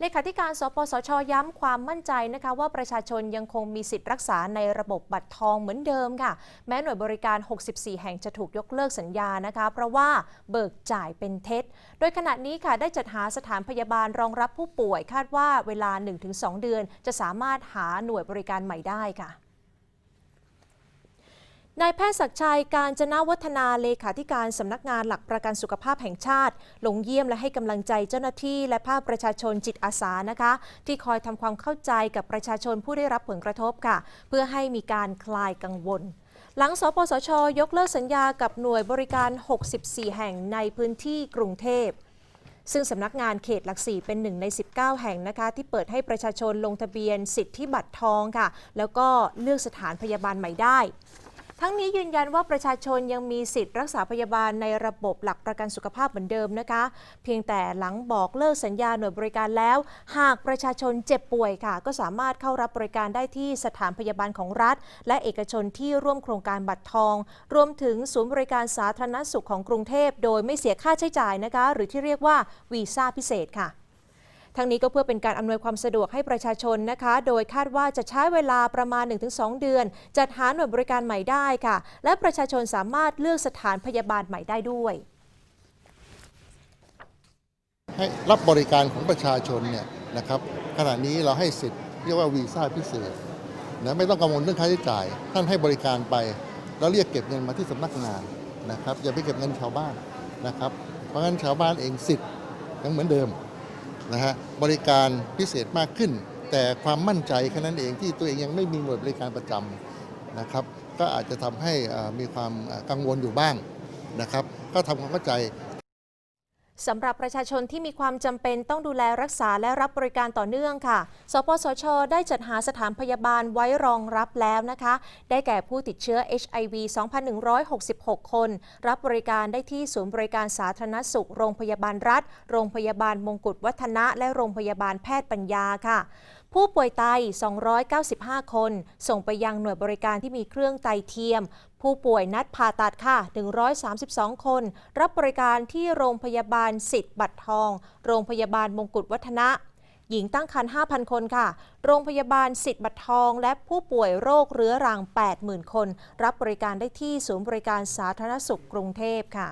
เลขาธิการสปสช ย้ำความมั่นใจนะคะว่าประชาชนยังคงมีสิทธิ์รักษาในระบบบัตรทองเหมือนเดิมค่ะ แม้หน่วยบริการ 64 แห่งจะถูกยกเลิกสัญญานะคะ เพราะว่าเบิกจ่ายเป็นเท็จ โดยขณะนี้ค่ะได้จัดหาสถานพยาบาลรองรับผู้ป่วย คาดว่าเวลา 1-2 เดือน จะสามารถหาหน่วยบริการใหม่ได้ค่ะ นายแพทย์ศักชัยการจนาวัฒนาเลขาธิการสำนักงานหลักประกันสุขภาพแห่งชาติ ลงเยี่ยมและให้กำลังใจเจ้าหน้าที่และภาคประชาชนจิตอาสานะคะ ที่คอยทำความเข้าใจกับประชาชนผู้ได้รับผลกระทบค่ะ เพื่อให้มีการคลายกังวลหลังสปสช ยกเลิกสัญญากับหน่วยบริการ 64 แห่งในพื้นที่กรุงเทพ ซึ่งสำนักงานเขตหลักสี่เป็นหนึ่งใน 19 แห่งนะคะ ที่เปิดให้ประชาชนลงทะเบียนสิทธิบัตรทองค่ะ แล้วก็เลือกสถานพยาบาลใหม่ได้ ทั้งนี้ยืนยันว่าประชาชนยังมีสิทธิ์รักษาพยาบาลในระบบหลักประกันสุขภาพเหมือนเดิมนะคะ เพียงแต่หลังบอกเลิกสัญญาหน่วยบริการแล้ว หากประชาชนเจ็บป่วยค่ะ ก็สามารถเข้ารับบริการได้ที่สถานพยาบาลของรัฐ และเอกชนที่ร่วมโครงการบัตรทอง รวมถึงศูนย์บริการสาธารณสุขของกรุงเทพ โดยไม่เสียค่าใช้จ่ายนะคะ หรือที่เรียกว่าวีซ่าพิเศษค่ะ ทั้งนี้ก็เพื่อเป็นการอำนวยความสะดวกให้ประชาชนนะคะ โดยคาดว่าจะใช้เวลาประมาณ 1-2 เดือน จัดหาหน่วยบริการใหม่ได้ค่ะ และประชาชนสามารถเลือกสถานพยาบาลใหม่ได้ด้วย ให้รับบริการของประชาชนเนี่ยนะครับขณะนี้เราให้สิทธิ์เรียกว่าวีซ่าพิเศษนะไม่ต้องกังวลเรื่องค่าใช้จ่าย ท่านให้บริการไป แล้วเรียกเก็บเงินมาที่สำนักงานนะครับอย่าไปเก็บเงินชาวบ้านนะครับ เพราะงั้นชาวบ้านเองสิทธิ์ยังเหมือนเดิม นะฮะบริการพิเศษมากขึ้น แต่ความมั่นใจแค่นั้นเองที่ตัวเองยังไม่มีหน่วยบริการประจำนะครับ ก็อาจจะทำให้มีความกังวลอยู่บ้างนะครับ ก็ทำความเข้าใจ สำหรับประชาชนที่มีความจำเป็นต้องดูแลรักษาและรับบริการต่อเนื่องค่ะ สปสช ได้จัดหาสถานพยาบาลไว้รองรับแล้วนะคะ ได้แก่ผู้ติดเชื้อ HIV 2,166 คน รับบริการได้ที่ศูนย์บริการสาธารณสุข โรงพยาบาลรัฐ โรงพยาบาลมงกุฎวัฒนะ และโรงพยาบาลแพทย์ปัญญาค่ะ ผู้ป่วยไต 295 คน ส่งไปยังหน่วยบริการที่มีเครื่องไตเทียม ผู้ป่วยนัดผ่าตัดค่ะ 132 คน รับบริการที่โรงพยาบาลสิทธิ์บัตรทอง โรงพยาบาลมงกุฎวัฒนะ หญิงตั้งครรภ์5,000 คนค่ะ โรงพยาบาลสิทธิ์บัตรทอง และผู้ป่วยโรคเรื้อรัง 80,000 คน รับบริการได้ที่ศูนย์บริการสาธารณสุขกรุงเทพค่ะ